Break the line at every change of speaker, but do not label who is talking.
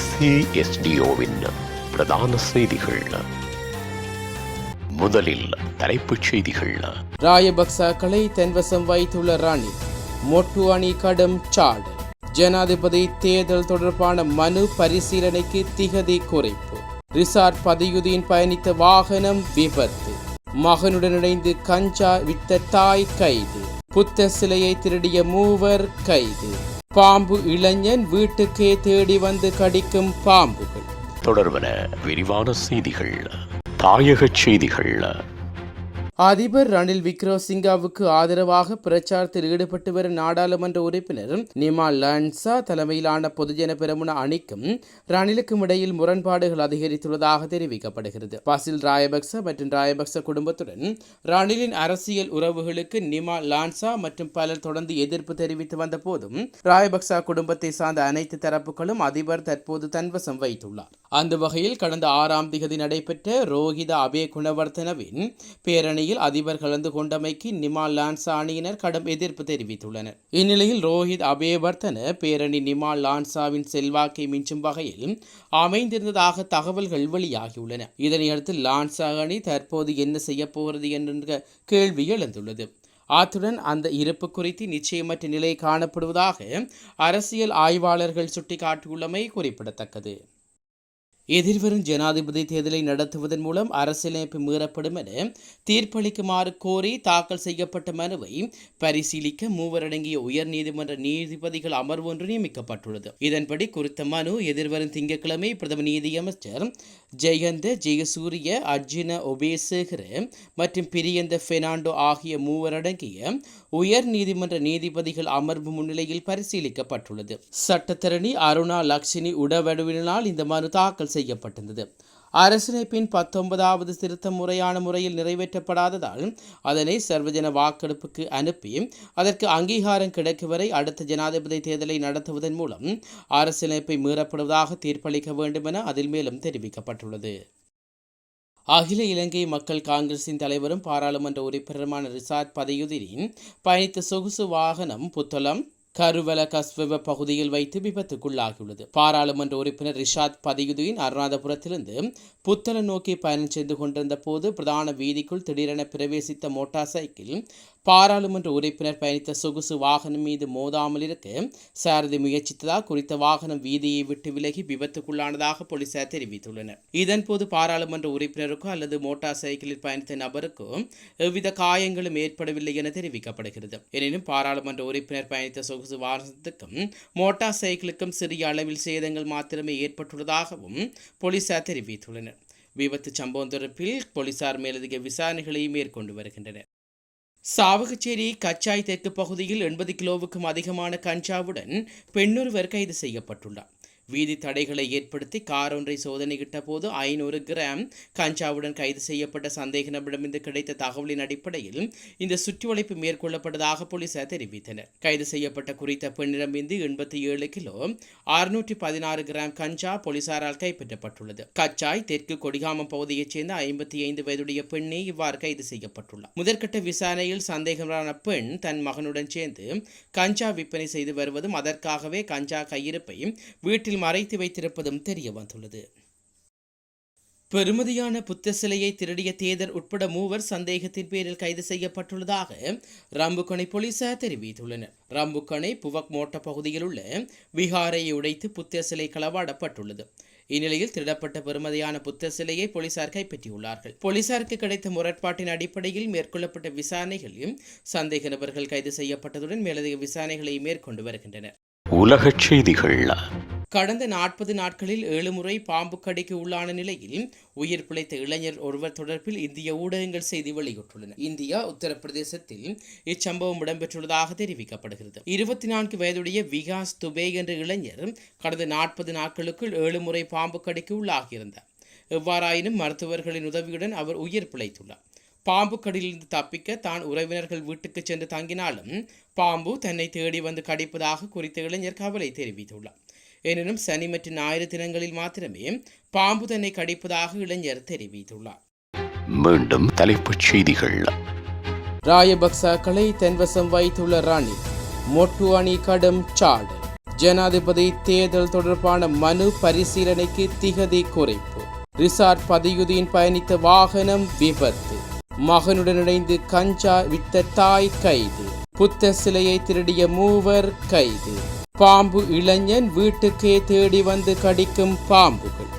ஏசிஎஸ்டிஓவின் பிரதான செய்திகள். முதலில் தலைப்புச் செய்திகள்.
ராயபக்சாக்களை தென்வசம் வைத்துள்ள ராணி மொட்டு அணி கடும் சாடு. ஜனாதிபதி தேர்தல் தொடர்பான மனு பரிசீலனைக்கு திகதி குறைப்பு. ரிசார்ட் பதியுதீன் பயணித்த வாகனம் விபத்து. மகனுடன் இணைந்து கஞ்சா வித்த தாய் கைது. புத்த சிலையை திருடிய மூவர் கைது. பாம்பு இளைஞன் வீட்டுக்கே தேடி வந்து கடிக்கும் பாம்புகள்.
தொடர்பன விரிவான செய்திகள் தாயகச் செய்திகள்.
அதிபர் ரணில் விக்ரமசிங்காவுக்கு ஆதரவாக பிரச்சாரத்தில் ஈடுபட்டு வரும் நாடாளுமன்ற உறுப்பினர் நிமா லன்சா தலைமையிலான பொதுஜன பெரமுன அணிக்கும் ரணிலுக்கும் இடையில் முரண்பாடுகள் அதிகரித்துள்ளதாக தெரிவிக்கப்படுகிறது. பசில் ராயபக்ச மற்றும் ராயபக்ச குடும்பத்துடன் ரணிலின் அரசியல் உறவுகளுக்கு நிமா லான்சா மற்றும் பலர் தொடர்ந்து எதிர்ப்பு தெரிவித்து வந்த போதும் ராயபக்சா குடும்பத்தை சார்ந்த அனைத்து தரப்புகளும் அதிபர் தற்போது தன்வசம் வைத்துள்ளார். அந்த வகையில் கடந்த ஆறாம் திகதி நடைபெற்ற ரோஹித அபே குணவர்த்தனவின் பேரணியில் அதிபர் கலந்து கொண்டமைக்கு நிமா லான்ஸ் அணியினர் கடும் எதிர்ப்பு தெரிவித்துள்ளனர். இந்நிலையில் ரோஹித் அபேவர்த்தன பேரணி நிமா லான்சாவின் செல்வாக்கை மிஞ்சும் வகையில் அமைந்திருந்ததாக தகவல்கள் வெளியாகியுள்ளன. இதனையடுத்து லான்சா அணி தற்போது என்ன செய்யப் போகிறது என்ற கேள்வி எழுந்துள்ளது. அத்துடன் அந்த இருப்பு குறித்து நிச்சயமற்ற நிலை காணப்படுவதாக அரசியல் ஆய்வாளர்கள் சுட்டிக்காட்டியுள்ளமை குறிப்பிடத்தக்கது. எதிர்வரும் ஜனாதிபதி தேர்தலை நடத்துவதன் மூலம் அரசியலமைப்பு மீறப்படும் என தீர்ப்பளிக்குமாறு கோரி தாக்கல் செய்யப்பட்ட மனுவை பரிசீலிக்க மூவரடங்கிய உயர்நீதிமன்ற நீதிபதிகள் அமர்வு ஒன்று நியமிக்கப்பட்டுள்ளது. இதன்படி குறித்த மனு எதிர்வரும் திங்கட்கிழமை பிரதம நீதியமைச்சர் ஜெயந்த ஜெயசூரிய அர்ஜுன ஒபேசேகர மற்றும் பிரியந்த பெர்னாண்டோ ஆகிய மூவரடங்கிய உயர் நீதிமன்ற நீதிபதிகள் அமர்வு முன்னிலையில் பரிசீலிக்கப்பட்டுள்ளது. சட்டத்தரணி அருணா லக்ஷ்மி உடவடுவினால் இந்த மனு தாக்கல் செய்யப்பட்டிருந்தது. அரசினைப்பின் பத்தொன்பதாவது திருத்த முறையான முறையில் நிறைவேற்றப்படாததால் அதனை சர்வஜன வாக்கெடுப்புக்கு அனுப்பி அதற்கு அங்கீகாரம் கிடைக்கும் வரை அடுத்த ஜனாதிபதி தேர்தலை நடத்துவதன் மூலம் அரசியலமைப்பை மீறப்படுவதாக தீர்ப்பளிக்க வேண்டும் என அதில் மேலும் தெரிவிக்கப்பட்டுள்ளது. அகில இலங்கை மக்கள் காங்கிரசின் தலைவரும் பாராளுமன்ற உறுப்பினருமான ரிசார்ட் பதயுதீனின் பயணித்த சொகுசு வாகனம் புத்தளம் கருவல கஸ்வெவ பகுதியில் வைத்து விபத்துக்குள்ளாகியுள்ளது. பாராளுமன்ற உறுப்பினர் ரிஷாத் பதியுதீன் அருணாதபுரத்திலிருந்து புத்தளம் நோக்கி பயணம் செய்து கொண்டிருந்த போது பிரதான வீதிக்குள் திடீரென பிரவேசித்த மோட்டார் சைக்கிள் பாராளுமன்ற உறுப்பினர் பயணித்த சொகுசு வாகனம் மீது மோதாமல் இருக்க சாரதி முயற்சித்ததால் குறித்த வாகனம் வீதியை விட்டு விலகி விபத்துக்குள்ளானதாக போலீசார் தெரிவித்துள்ளனர். இதன்போது பாராளுமன்ற உறுப்பினருக்கோ அல்லது மோட்டார் சைக்கிளில் பயணித்த நபருக்கோ எவ்வித காயங்களும் ஏற்படவில்லை என தெரிவிக்கப்படுகிறது. எனினும் பாராளுமன்ற உறுப்பினர் பயணித்த சொகுசு வாகனத்துக்கும் மோட்டார் சைக்கிளுக்கும் சிறிய அளவில் சேதங்கள் மாத்திரமே ஏற்பட்டுள்ளதாகவும் போலீசார் தெரிவித்துள்ளனர். விபத்து சம்பவம் தொடர்பில் போலீசார் மேலதிக விசாரணைகளை மேற்கொண்டு வருகின்றனர். சாவகச்சேரி கச்சாய் தெற்கு பகுதியில் எண்பது கிலோவுக்கும் அதிகமான கஞ்சாவுடன் பெண்ணொருவர் கைது செய்யப்பட்டுள்ளார். வீதி தடைகளை ஏற்படுத்தி கார் ஒன்றை சோதனையிட்ட போது ஐநூறு கிராம் கஞ்சாவுடன் கைது செய்யப்பட்ட சந்தேக நபரிடமிருந்து கிடைத்த தகவலின் அடிப்படையில் இந்த சுற்றிவளைப்பு மேற்கொள்ளப்பட்டதாக போலீசார் தெரிவித்தனர். கைது செய்யப்பட்ட குறித்த பெண்ணிடமிருந்து எண்பத்தி ஏழு கிலோ அறுநூற்றி பதினாறு கிராம் கஞ்சா போலீசாரால் கைப்பற்றப்பட்டுள்ளது. கச்சாய் தெற்கு கொடிகாமம் பகுதியைச் சேர்ந்த ஐம்பத்தி ஐந்து வயதுடைய பெண்ணே இவ்வாறு கைது செய்யப்பட்டுள்ளார். முதற்கட்ட விசாரணையில் சந்தேகமான பெண் தன் மகனுடன் சேர்ந்து கஞ்சா விற்பனை செய்து வருவதும் அதற்காகவே கஞ்சா கையிருப்பை வீட்டில் மறைத்து வைத்திருப்பதும் தெரிய வந்துள்ளது. பெருமதியான புத்த சிலையை திருடிய தேதர் உட்பட மூவர் சந்தேகத்தின் பேரில் கைது செய்யப்பட்டுள்ளதாக ரம்புக்கணை போலீசார் தெரிவித்துள்ளனர். ரம்புக்கணை புவக் மோட்ட பகுதியில் உள்ள விகாரையை உடைத்து புத்த சிலை களவாடப்பட்டுள்ளது. இந்நிலையில் திருடப்பட்ட பெருமதியான புத்த சிலையை போலீசார் கைப்பற்றியுள்ளார்கள். போலீசாருக்கு கிடைத்த முரட்பாட்டின் அடிப்படையில் மேற்கொள்ளப்பட்ட விசாரணைகளில் சந்தேக நபர்கள் கைது செய்யப்பட்டதுடன் மேலதிக விசாரணைகளை மேற்கொண்டு வருகின்றனர்.
உலகச் செய்திகள்
கடந்த நாற்பது நாட்களில் ஏழு முறை பாம்பு கடிக்கு உள்ளான நிலையில் உயிர் பிழைத்த இளைஞர் ஒருவர் தொடர்பில் இந்திய ஊடகங்கள் செய்தி வெளியிட்டுள்ளன. இந்தியா உத்தரப்பிரதேசத்தில் இச்சம்பவம் இடம்பெற்றுள்ளதாக தெரிவிக்கப்படுகிறது. இருபத்தி நான்கு வயதுடைய விகாஸ் துபே என்ற இளைஞர் கடந்த நாற்பது நாட்களுக்குள் ஏழு முறை பாம்பு கடிக்கு உள்ளாகியிருந்தார். எவ்வாறாயினும் மருத்துவர்களின் உதவியுடன் அவர் உயிர் பிழைத்துள்ளார். பாம்பு கடியிலிருந்து தப்பிக்க தான் உறவினர்கள் வீட்டுக்கு சென்று தங்கினாலும் பாம்பு தன்னை தேடி வந்து கடிப்பதாக குறித்த இளைஞர் கவலை தெரிவித்துள்ளார். எனினும் சனி மற்றும் ஞாயிறு தினங்களில் மாத்திரமே பாம்பு தன்னை கடிப்பதாக இளைஞர் தெரிவித்துள்ளார்.
மீண்டும் தலைப்புச் செய்திகள்.
ராயபக்சாக்களை தன்வசம் வைத்துள்ள ராணி மொட்டு அணி கடும் சாடு. ஜனாதிபதி தேர்தல் தொடர்பான மனு பரிசீலனைக்கு திகதி குறைப்பு. ரிசார்ட் பதியுதீன் பயணித்த வாகனம் விபத்து. மகனுடன் இணைந்து கஞ்சா வித்த தாய் கைது. புத்த சிலையை திருடிய மூவர் கைது. பாம்பு இளைஞன் வீட்டுக்கே தேடி வந்து கடிக்கும் பாம்புகள்.